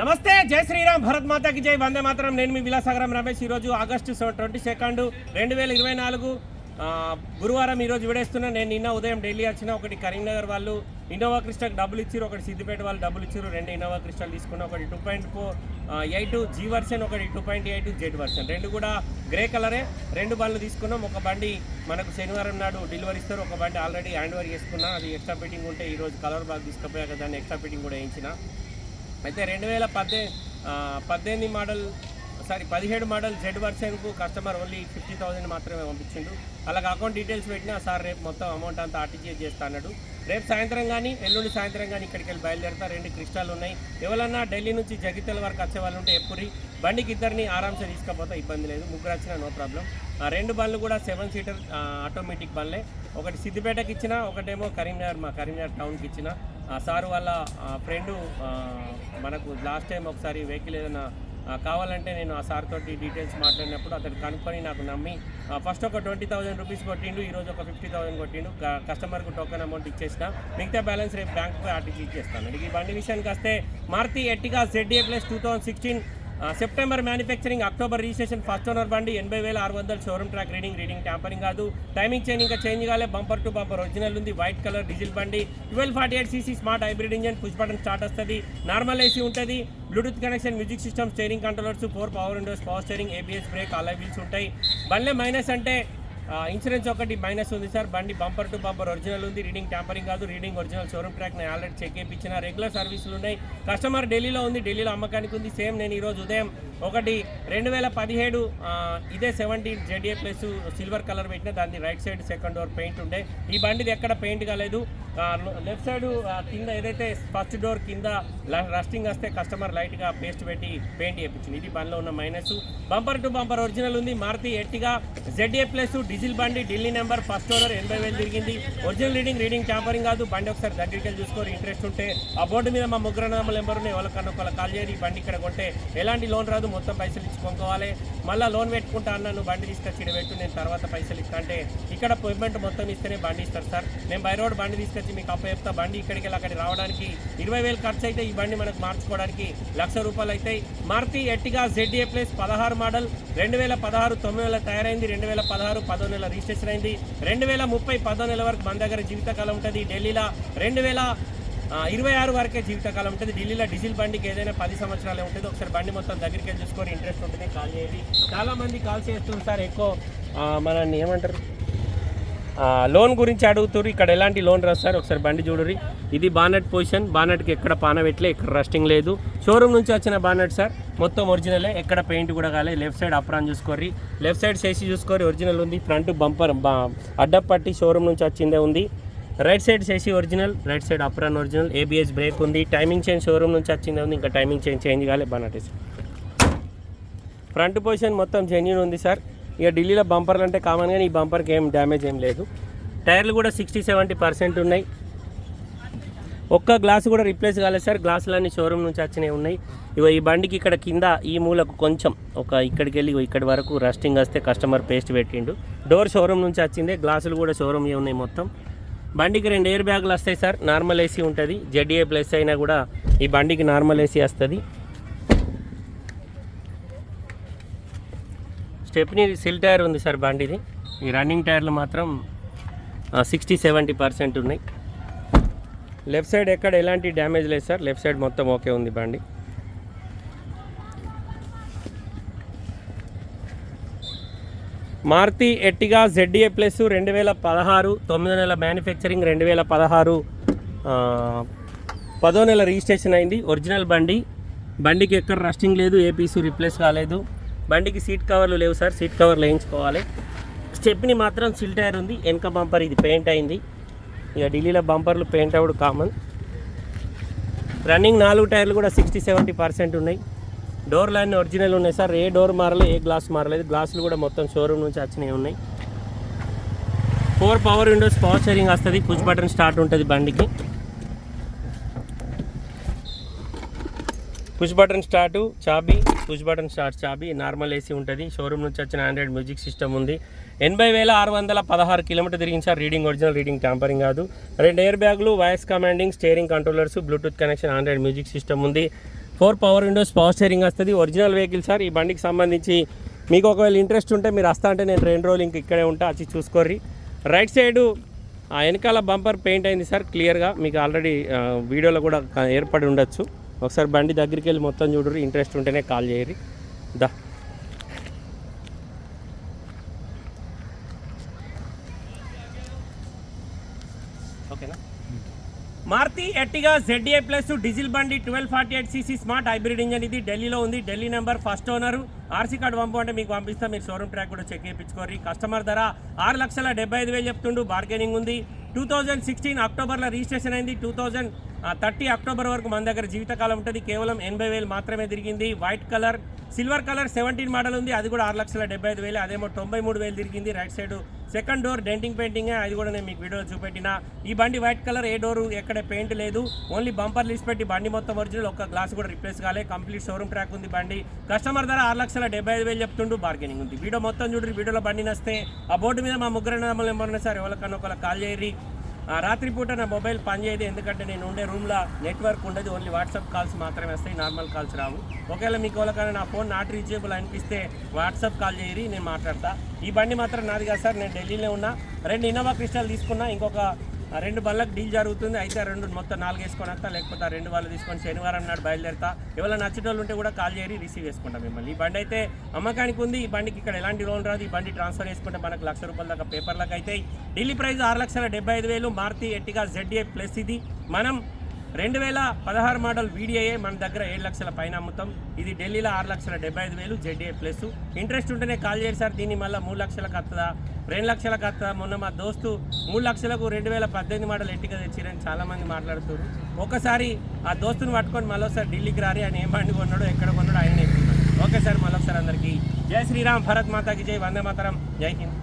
నమస్తే జై శ్రీరామ్ భరత్ మాతాకి జై. వందే మాత్రం. నేను మీ విలాసాగరం రమేష్. ఈరోజు ఆగస్టు ట్వంటీ సెకండ్ రెండు వేల ఇరవై నాలుగు గురువారం ఈరోజు విడేస్తున్నా. నేను నిన్న ఉదయం ఢిల్లీ వచ్చిన. ఒకటి కరీంనగర్ వాళ్ళు ఇన్నోవా క్రిస్టల్ డబ్బులు ఇచ్చారు ఒకటి సిద్దిపేట వాళ్ళు డబ్బులు ఇచ్చారు రెండు ఇన్నోవా క్రిస్టల్ తీసుకున్నా. ఒకటి two point four eight G version ఒకటి two point eight Z version. రెండు కూడా గ్రే కలరే. రెండు బండ్లు తీసుకున్నాం. ఒక బండి మనకు శనివారం నాడు డెలివరీ ఇస్తారు. ఒక బండి ఆల్రెడీ హ్యాండ్ ఓవర్ చేసుకున్నా. అది ఎక్స్ట్రా ఫిట్టింగ్ ఉంటే ఈరోజు కలర్ బాగా తీసుకుపోయాక దాన్ని ఎక్స్ట్రా ఫిట్టింగ్ కూడా వేయించిన. అయితే రెండు వేల పద్దె పద్దెనిమిది మోడల్ సారీ పదిహేడు మోడల్ జెడ్ వర్షన్కు కస్టమర్ ఓన్లీ ఫిఫ్టీ థౌసండ్ మాత్రమే పంపించిండు. అలాగే అకౌంట్ డీటెయిల్స్ పెట్టినా సార్ రేపు మొత్తం అమౌంట్ అంతా ఆర్టీజీఎస్ చేస్తా అన్నాడు. రేపు సాయంత్రం కానీ ఎల్లుండి సాయంత్రం కానీ ఇక్కడికి వెళ్ళి బయలుదేరుతా. రెండు క్రిస్టాలు ఉన్నాయి. ఎవరన్నా ఢిల్లీ నుంచి జగిత్యాల వరకు వచ్చే వాళ్ళు ఉంటే ఎప్పుడు బండికి ఇద్దరిని ఆరామ్సే తీసుకపోతే ఇబ్బంది లేదు. ముగ్గురు వచ్చినా నో ప్రాబ్లం. ఆ రెండు బండ్లు కూడా సెవెన్ సీటర్ ఆటోమేటిక్ బండ్లే. ఒకటి సిద్దిపేటకి ఇచ్చిన ఒకటేమో కరీంనగర్ మా కరీంనగర్ టౌన్కి ఇచ్చిన. సార్ వాళ్ళ ఫ్రెండు మనకు లాస్ట్ టైం ఒకసారి వెహికల్ ఏదైనా కావాలంటే నేను ఆ సార్ తోటి డీటెయిల్స్ మాట్లాడినప్పుడు అతను కనుక్కొని నాకు నమ్మి ఫస్ట్ ఒక ట్వంటీ థౌసండ్ రూపీస్ కొట్టిండు ఈరోజు ఒక ఫిఫ్టీ థౌసండ్ కొట్టిండు కస్టమర్కు టోకెన్ అమౌంట్ ఇచ్చేసిన మిగతా బ్యాలెన్స్ రేపు బ్యాంక్కి ఆర్టీజీ ఇచ్చేస్తాను. ఈ బండి విషయానికి వస్తే Maruti Ertiga Z A plus two thousand sixteen September manufacturing October registration first owner బండి ఎనభై వేల ఆరు వందల showroom track reading reading tampering కాదు. టైమింగ్ చేంజ్ ఇంకా చేంజ్ కాలే. బంపర్ టు బంపర్ ఒరిజినల్ ఉంది. వైట్ కలర్ డీజిల్ బండి. Twelve forty eight CC smart hybrid engine push button start వస్తుంది. నార్మల్ ఏసీ ఉంటుంది. Bluetooth connection music system steering controllers four power windows power steering ABS brake అలా wheels ఉంటాయి. బండ్లే minus అంటే insurance ఒకటి minus ఉంది sir. బండి బంపర్ టు బంపర్ ఒరిజినల్ ఉంది. రీడింగ్ ట్యాంపరింగ్ కాదు రీడింగ్ ఒరిజినల్ షోరూమ్ ట్రాక్ నేను ఆల్రెడీ చెక్ చేయించిన రెగ్యులర్ సర్వీసులు ఉన్నాయి. కస్టమర్ ఢిల్లీలో ఉంది ఢిల్లీలో అమ్మకానికి ఉంది. సేమ్ నేను ఈరోజు ఉదయం ఒకటి రెండు వేల పదిహేడు ఇదే seventeen Z D A plus silver colour పెట్టిన దాని right side second door paint ఉండే. ఈ బండిది ఎక్కడ పెయింట్ కాలేదు. లెఫ్ట్ సైడ్ కింద ఏదైతే ఫస్ట్ డోర్ కింద రస్టింగ్ వస్తే కస్టమర్ లైట్గా పేస్ట్ పెట్టి పెయింట్ చేయించింది ఇది బండిలో ఉన్న minus. Bumper to bumper original ఉంది. Maruti Ertiga ZA plus diesel బండి ఢిల్లీ నెంబర్. ఫస్ట్ ఓనర్ ఎనభై వేలు తిరిగింది. ఒరిజినల్ రీడింగ్ రీడింగ్ ట్యాంపరింగ్ కాదు. బండి ఒకసారి దగ్గరికి చూసుకొని చూసుకోరు. ఇంట్రెస్ట్ ఉంటే ఆ బోర్డు మీద మా ముగ్గురు నెంబర్ నెంబర్ ఉన్నాయి వాళ్ళకన్నా ఒకళ్ళ కాల్ చేయరు ఈ బండి ఇక్కడ కొంటే ఎలాంటి లోన్ రాదు. మొత్తం పైసలు ఇచ్చి కొనుక్కోవాలి. మళ్ళీ లోన్ పెట్టుకుంటా అన్నాను బండి తీసుకొచ్చి ఇక్కడ పెట్టు నేను తర్వాత పైసలు ఇస్తా. అంటే ఇక్కడ పేమెంట్ మొత్తం ఇస్తేనే బండి ఇస్తారు సార్. నేను బై రోడ్ బండి తీసుకొచ్చి మీకు అప్ప చెప్తా. బండి ఇక్కడికి వెళ్ళి అక్కడికి రావడానికి ఇరవై వేలు ఖర్చు అయితే ఈ బండి మనకు మార్చుకోవడానికి లక్ష రూపాయలు అవుతాయి Maruti Ertiga Z A plus పదహారు మోడల్ రెండు వేల పదహారు తొమ్మిది వేల తయారైంది. రెండు వేల పదహారు పదో నెల రిజిస్ట్రేషన్ అయింది. రెండు వేల ముప్పై పదో నెల వరకు మన దగ్గర జీవితకాలం ఉంటుంది. ఢిల్లీలో రెండు వేల ఇరవై ఆరు వరకే జీవితకాలం ఉంటుంది. ఢిల్లీలో డీజిల్ బండికి ఏదైనా పది సంవత్సరాలే ఉంటుంది ఒకసారి బండి మొత్తం దగ్గరికి వెళ్ళి చూసుకొని ఇంట్రెస్ట్ ఉంటుంది కాల్ చేయండి. చాలామంది కాల్ చేస్తుంది సార్ ఎక్కువ మనల్ని ఏమంటారు? లోన్ గురించి అడుగుతారు ఇక్కడ ఎలాంటి లోన్ రాదు సార్? ఒకసారి బండి చూడరి ఇది బానెట్ పొజిషన్. బానెట్కి ఎక్కడ పానబెట్టలే ఇక్కడ రస్టింగ్ లేదు. షోరూమ్ నుంచి వచ్చిన బానెట్ సార్ మొత్తం ఒరిజినలే ఎక్కడ పెయింట్ కూడా కాలే లెఫ్ట్ సైడ్ అప్రాన్ చూసుకోరి లెఫ్ట్ సైడ్ చేసి చూసుకోరి ఒరిజినల్ ఉంది. ఫ్రంట్ బంపర్ అడ్డపట్టి షోరూమ్ నుంచి వచ్చిందే ఉంది. రైట్ సైడ్ చేసి original right side apron original ABS brake ఉంది. టైమింగ్ చైన్ షోరూమ్ నుంచి వచ్చిందే ఉంది ఇంకా టైమింగ్ చైన్ చేంజ్ కాలే బనాటిస్ ఫ్రంట్ పొజిషన్ మొత్తం జెన్యున్ ఉంది సార్. ఇక ఢిల్లీలో బంపర్లు అంటే కామన్ కానీ ఈ బంపర్కి ఏం డ్యామేజ్ ఏం లేదు. టైర్లు కూడా సిక్స్టీ సెవెంటీ పర్సెంట్ ఉన్నాయి. ఒక్క గ్లాస్ కూడా రిప్లేస్ కాలేదు సార్. గ్లాసులన్నీ షోరూమ్ నుంచి వచ్చినవి ఉన్నాయి. ఇగో ఈ బండికి ఇక్కడ కింద ఈ మూలకు కొంచెం ఒక ఇక్కడికి వెళ్ళి ఇక్కడి వరకు రస్టింగ్ వస్తే కస్టమర్ పేస్ట్ పెట్టిండు. డోర్ షోరూమ్ నుంచి వచ్చిందే గ్లాసులు కూడా షోరూమ్ ఉన్నాయి మొత్తం. బండికి రెండు ఎయిర్ బ్యాగులు వస్తాయి సార్ నార్మల్ ఏసీ ఉంటుంది. జెడ్ఏ ప్లస్ అయినా కూడా ఈ బండికి నార్మల్ ఏసీ వస్తుంది. స్టెప్ని సిల్ టైర్ ఉంది సార్ బండిది. ఈ రన్నింగ్ టైర్లు మాత్రం సిక్స్టీ సెవెంటీ పర్సెంట్ ఉన్నాయి. లెఫ్ట్ సైడ్ ఎక్కడ ఎలాంటి డ్యామేజ్ లేదు సార్ లెఫ్ట్ సైడ్ మొత్తం ఓకే ఉంది బండి. మారుతి ఎట్టిగా జెడ్ఏ ప్లస్ రెండు వేల పదహారు తొమ్మిదో నెల మ్యానుఫ్యాక్చరింగ్ రెండు వేల పదహారు పదో నెల రిజిస్ట్రేషన్ అయింది. ఒరిజినల్ బండి. బండికి ఎక్కడ రస్టింగ్ లేదు ఏ పీసు రిప్లేస్ కాలేదు. బండికి సీట్ కవర్లు లేవు సార్ సీట్ కవర్లు వేయించుకోవాలి స్టెప్ని మాత్రం సిల్ టైర్ ఉంది వెనక బంపర్ ఇది పెయింట్ అయింది. ఇక ఢిల్లీలో బంపర్లు పెయింట్ అవ్వడం కామన్ రన్నింగ్ నాలుగు టైర్లు కూడా సిక్స్టీ సెవెంటీ పర్సెంట్ ఉన్నాయి. డోర్లు అన్నీ ఒరిజినల్ ఉన్నాయి సార్. ఏ డోర్ మారలేదు ఏ గ్లాస్ మారలేదు. గ్లాసులు కూడా మొత్తం షోరూమ్ నుంచి వచ్చినవి ఉన్నాయి. Four power windows power steering వస్తుంది. పుష్ బటన్ స్టార్ట్ ఉంటుంది బండికి. పుష్ బటన్ స్టార్ట్ చాబీ. పుష్ బటన్ స్టార్ట్ చాబీ. నార్మల్ ఏసీ ఉంటుంది. షోరూమ్ నుంచి వచ్చిన ఆండ్రాయిడ్ మ్యూజిక్ సిస్టమ్ ఉంది. ఎనభై వేల ఆరు వందల పదహారు కిలోమీటర్ తిరిగింది sir. Reading original reading tampering కాదు. రెండు ఎయిర్ బ్యాగులు voice commanding steering controllers Bluetooth connection Android music system ఉంది. Four power windows power steering వస్తుంది. Original vehicle sir. ఈ బండికి సంబంధించి మీకు ఒకవేళ ఇంట్రెస్ట్ ఉంటే మీరు వస్తా అంటే నేను రెండు రోజులు ఇంక ఇక్కడే ఉంటా వచ్చి చూసుకోర్రి. రైట్ సైడు ఆ వెనకాల బంపర్ పెయింట్ అయింది సార్ క్లియర్గా మీకు ఆల్రెడీ వీడియోలో కూడా ఏర్పడి ఉండొచ్చు. ఒకసారి బండి దగ్గరికి వెళ్ళి మొత్తం చూడరు ఇంట్రెస్ట్ ఉంటేనే కాల్ చేయరు దా. Maruti Ertiga ZA plus diesel బండి twelve forty eight CC smart hybrid engine ఇది ఢిల్లీలో ఉంది. Delhi number first owner. RC card పంపు అంటే మీకు పంపిస్తా మీరు షోరూమ్ ట్రాక్ కూడా చెక్ చేయించుకోరు కస్టమర్ ధర ఆరు లక్షల డెబ్బై ఐదు వేలు చెప్తుండు బార్గెనింగ్ ఉంది. టూ థౌజండ్ సిక్స్టీన్ అక్టోబర్లో రిజిస్ట్రేషన్ అయింది. టూ థౌజండ్ థర్టీ అక్టోబర్ వరకు మన దగ్గర జీవితకాలం ఉంటుంది. కేవలం ఎనభై వేలు మాత్రమే తిరిగింది. White colour silver colour seventeen model ఉంది. అది కూడా ఆరు లక్షల డెబ్బై ఐదు వేలు. అదేమో తొంభై మూడు వేలు తిరిగింది. Right side second door denting painting అది కూడా నేను మీకు వీడియోలో చూపెట్టిన. ఈ బండి వైట్ కలర్ ఏ డోరు ఎక్కడ పెయింట్ లేదు. ఓన్లీ బంపర్ లిస్ట్ పెట్టి బండి మొత్తం ఒరిజినల్ ఒక గ్లాస్ కూడా రిప్లేస్ కాలే. కంప్లీట్ షోరూమ్ ట్రాక్ ఉంది బండి. కస్టమర్ ధర ఆరు లక్షల డెబ్బై ఐదు వేలు చెప్తుండు బార్గెనింగ్ ఉంది. వీడియో మొత్తం చూడండి వీడియోలో బండి నస్తే. ఆ బోర్డు మీద మా ముగ్గురు నెంబర్ నెంబర్ సార్ ఎవరికన్నా ఒకళ్ళ కాల్ చేయరి రాత్రిపూట నా మొబైల్ పనిచేయదు. ఎందుకంటే నేను ఉండే రూమ్లో నెట్వర్క్ ఉండదు. ఓన్లీ వాట్సాప్ కాల్స్ మాత్రమే వస్తాయి. నార్మల్ కాల్స్ రావు. ఒకవేళ మీకు ఎవరికైనా నా ఫోన్ నాట్ రీచేబుల్ అనిపిస్తే వాట్సాప్ కాల్ చేయరి నేను మాట్లాడతా. ఈ బండి మాత్రం నాది కాదు సార్. నేను ఢిల్లీలో ఉన్నా. రెండు ఇన్నోవా క్రిస్టల్ తీసుకున్నా. ఇంకొక రెండు బళ్ళకు డీల్ జరుగుతుంది. అయితే రెండు మొత్తం నాలుగు వేసుకొని వస్తా లేకపోతే ఆ రెండు వాళ్ళు తీసుకొని శనివారం నాడు బయలుదేరుతా. ఎవరైనా నచ్చేటోళ్ళు ఉంటే కూడా కాల్ చేయరి రిసీవ్ చేసుకుంటాం మిమ్మల్ని. ఈ బండి అయితే అమ్మకానికి ఉంది. ఈ బండికి ఇక్కడ ఎలాంటి లోన్ రాదు. ఈ బండి ట్రాన్స్ఫర్ చేసుకుంటే మనకు లక్ష రూపాయల దాకా పేపర్లకు అయితే ఢిల్లీ ప్రైస్ ఆరు లక్షల డెబ్బై ఐదు వేలు. మారుతి ఎట్టిగా జెడ్ఏ ప్లస్ ఇది. మనం రెండు వేల పదహారు మోడల్ వీడియోయే మన దగ్గర ఏడు లక్షల పైన అమ్ముతాం. ఇది ఢిల్లీలో ఆరు లక్షల డెబ్బై ఐదు వేలు జెడ్ఏ ప్లస్ ఇంట్రెస్ట్ ఉంటేనే కాల్ చేశారు సార్. దీన్ని మళ్ళీ మూడు లక్షలకు వస్తుందా రెండు లక్షలకు వస్తుందా మొన్న మా దోస్తు మూడు లక్షలకు రెండు వేల పద్దెనిమిది మాటలు ఎట్టిగా తెచ్చిరని చాలామంది మాట్లాడుతున్నారు. ఒకసారి ఆ దోస్తుని పట్టుకొని మళ్ళీ ఢిల్లీకి రారి ఆయన ఏమండి కొన్నాడు కొన్నాడో ఎక్కడ కొన్నాడో ఆయన ఓకే సార్ మళ్ళొకసారి అందరికీ. జై శ్రీరామ్ భరత్ మాతాకి జై వందే మాతరం. జై హింద్.